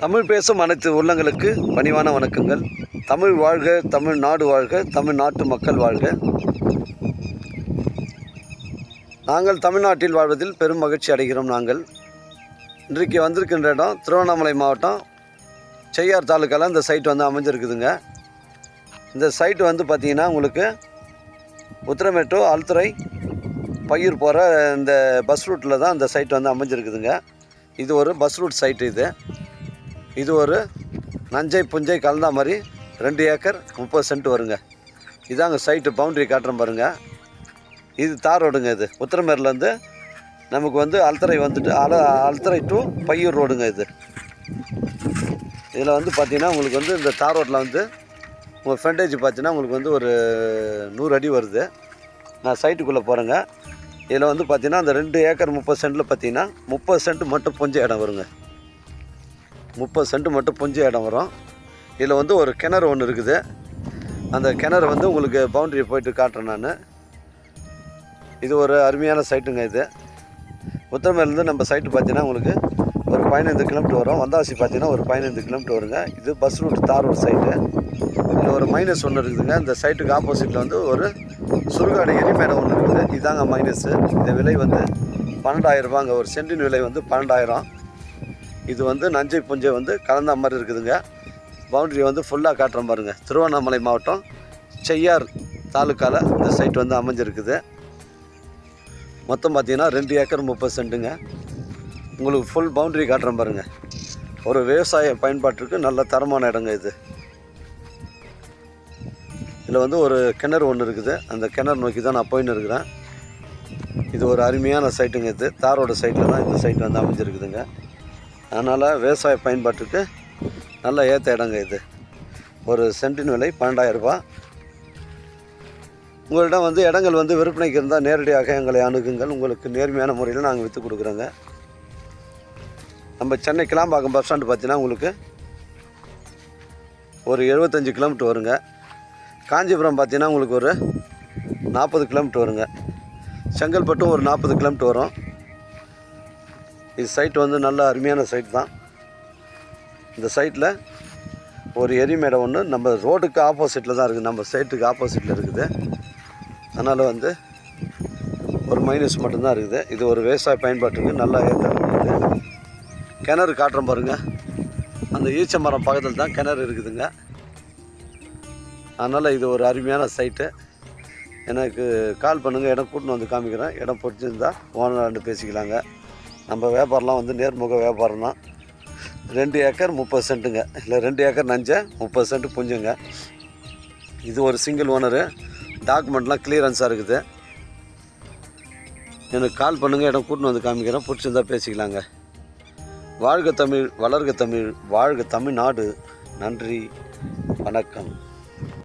தமிழ் பேசும் அனைத்து உள்ளங்களுக்கு பணிவான வணக்கங்கள். தமிழ் வாழ்க தமிழ் நாடு வாழ்க தமிழ் நாட்டு மக்கள் வாழ்க. நாங்கள் தமிழ்நாட்டில் வாழ்வதில் பெரும் மகிழ்ச்சி அடைகிறோம் நாங்கள். இன்றைக்கு வந்திருக்கின்ற இடம் திருவண்ணாமலை மாவட்டம். செய்யார் தாலுக்காவில் இந்த சைட் வந்து அமைஞ்சிருக்குதுங்க. இந்த சைட்டு வந்து பார்த்திங்கன்னா உங்களுக்கு உத்திரமேட்டு அல்துறை பயிர் போகிற இந்த பஸ் ரூட்டில் தான் இந்த சைட் வந்து அமைஞ்சிருக்குதுங்க. இது ஒரு பஸ் ரூட் சைட்டு இது. இது ஒரு நஞ்சை புஞ்சை கலந்தா மாதிரி ரெண்டு ஏக்கர் முப்பது சென்ட் வருங்க. இதாங்க சைட்டு பவுண்ட்ரி காட்டுறேன் பாருங்க. இது தார் ரோடுங்க இது. உத்திரமேர்லேருந்து நமக்கு வந்து அல்தரை வந்துட்டு அல அல்தரை டு பையூர் ரோடுங்க இது. இதில் வந்து பார்த்தீங்கன்னா உங்களுக்கு வந்து இந்த தார் ரோட்டில் வந்து உங்கள் ஃப்ரண்டேஜ் பார்த்தீங்கன்னா உங்களுக்கு வந்து ஒரு நூறு அடி வருது. நான் சைட்டுக்குள்ளே போகிறேங்க இதில் வந்து பார்த்திங்கன்னா அந்த ரெண்டு ஏக்கர் முப்பது சென்ட்டில் பார்த்தீங்கன்னா முப்பது சென்ட் மட்டும் புஞ்ச இடம் வருங்க. முப்பது சென்ட் மட்டும் புஞ்ச இடம் வரும். இதில் வந்து ஒரு கிணறு ஒன்று இருக்குது. அந்த கிணறு வந்து உங்களுக்கு பவுண்டரியை போயிட்டு காட்டுறேன் நான். இது ஒரு அருமையான சைட்டுங்க இது. உத்தரமேலேருந்து நம்ம சைட்டு பார்த்தீங்கன்னா உங்களுக்கு ஒரு பதினைந்து கிலோமீட்டர் வரும். வந்தாசி பார்த்தீங்கன்னா ஒரு பதினைந்து கிலோமீட்டர் வருங்க. இது பஸ் ரூட் தார் ரோடு சைட்டு இதில் ஒரு மைனஸ் ஒன்று இருக்குதுங்க. இந்த சைட்டுக்கு ஆப்போசிட்டில் வந்து ஒரு சுருகாடு எரிமேடை ஒன்று இருக்குது. இதாங்க மைனஸு இந்த விலை வந்து பன்னெண்டாயிரம் ரூபாங்க. ஒரு சென்டின் விலை வந்து பன்னெண்டாயிரம். இது வந்து நஞ்சை புஞ்சை வந்து கலந்த மாதிரி இருக்குதுங்க. பவுண்டரி வந்து ஃபுல்லாக காட்டுற பாருங்க திருவண்ணாமலை மாவட்டம் செய்யார் தாலுக்காவில் இந்த சைட் வந்து அமைஞ்சிருக்குது. மொத்தம் பார்த்தீங்கன்னா ரெண்டு ஏக்கர் முப்பது சென்ட்டுங்க. உங்களுக்கு ஃபுல் பவுண்டரி காட்டுறேன் பாருங்க ஒரு விவசாய பயன்பாட்டிற்கு நல்ல தரமான இடங்க இது. இதில் வந்து ஒரு கிணறு ஒன்று இருக்குது. அந்த கிணறு நோக்கி தான் நான் போயின்னு இருக்கிறேன். இது ஒரு அருமையான சைட்டுங்க இது. தாரோட சைட்டில் தான் இந்த சைட் வந்து அமைஞ்சிருக்குதுங்க. அதனால் விவசாய பயன்பாட்டுக்கு நல்ல ஏற்ற இடங்க இது. ஒரு சென்டின் விலை பன்னெண்டாயிரரூபா உங்களிடம் வந்து இடங்கள் வந்து விற்பனைக்கு இருந்தால் நேரடியாக எங்களை அணுகுங்கள். உங்களுக்கு நேர்மையான முறையில் நாங்கள் விற்று கொடுக்குறோங்க. நம்ம சென்னை கிளாம்பாக்கம் பஸ் ஸ்டாண்டு பார்த்தீங்கன்னா உங்களுக்கு ஒரு எழுபத்தஞ்சு கிலோமீட்டர் வருங்க. காஞ்சிபுரம் பார்த்தீங்கன்னா உங்களுக்கு ஒரு நாற்பது கிலோமீட்டர் வருங்க. செங்கல்பட்டும் ஒரு நாற்பது கிலோமீட்டர் வரும். இது சைட் வந்து நல்ல அருமையான சைட் தான். இந்த சைட்டில் ஒரு எரிமேடை ஒன்று நம்ம ரோடுக்கு ஆப்போசிட்டில் தான் இருக்குது. நம்ம சைட்டுக்கு ஆப்போசிட்டில் இருக்குது. அதனால் வந்து ஒரு மைனஸ் மட்டும்தான் இருக்குது. இது ஒரு விவசாய பயன்பாட்டுக்கு நல்லா ஏற்ற கிணறு காட்டுறோம் பாருங்க. அந்த ஈச்ச மரம் பக்கத்தில் தான் கிணறு இருக்குதுங்க. அதனால் இது ஒரு அருமையான சைட்டு எனக்கு கால் பண்ணுங்கள் இடம் கூட்டின்னு வந்து காமிக்கிறேன். இடம் பிடிச்சிருந்தா ஓனராண்டு பேசிக்கலாங்க. நம்ம வியாபாரம்லாம் வந்து நேர்முக வியாபாரம் தான் ரெண்டு ஏக்கர் முப்பது சென்ட்டுங்க. இல்லை ரெண்டு ஏக்கர் நஞ்சை முப்பது சென்ட் புஞ்சுங்க. இது ஒரு சிங்கிள் ஓனரு டாக்குமெண்ட்லாம் கிளியரன்ஸாக இருக்குது. எனக்கு கால் பண்ணுங்கள் இடம் கூட்டின்னு வந்து காமிக்கிறேன். பிடிச்சிருந்தா பேசிக்கலாங்க. வாழ்க தமிழ் வளர்க தமிழ் வாழ்க தமிழ்நாடு. நன்றி வணக்கம்.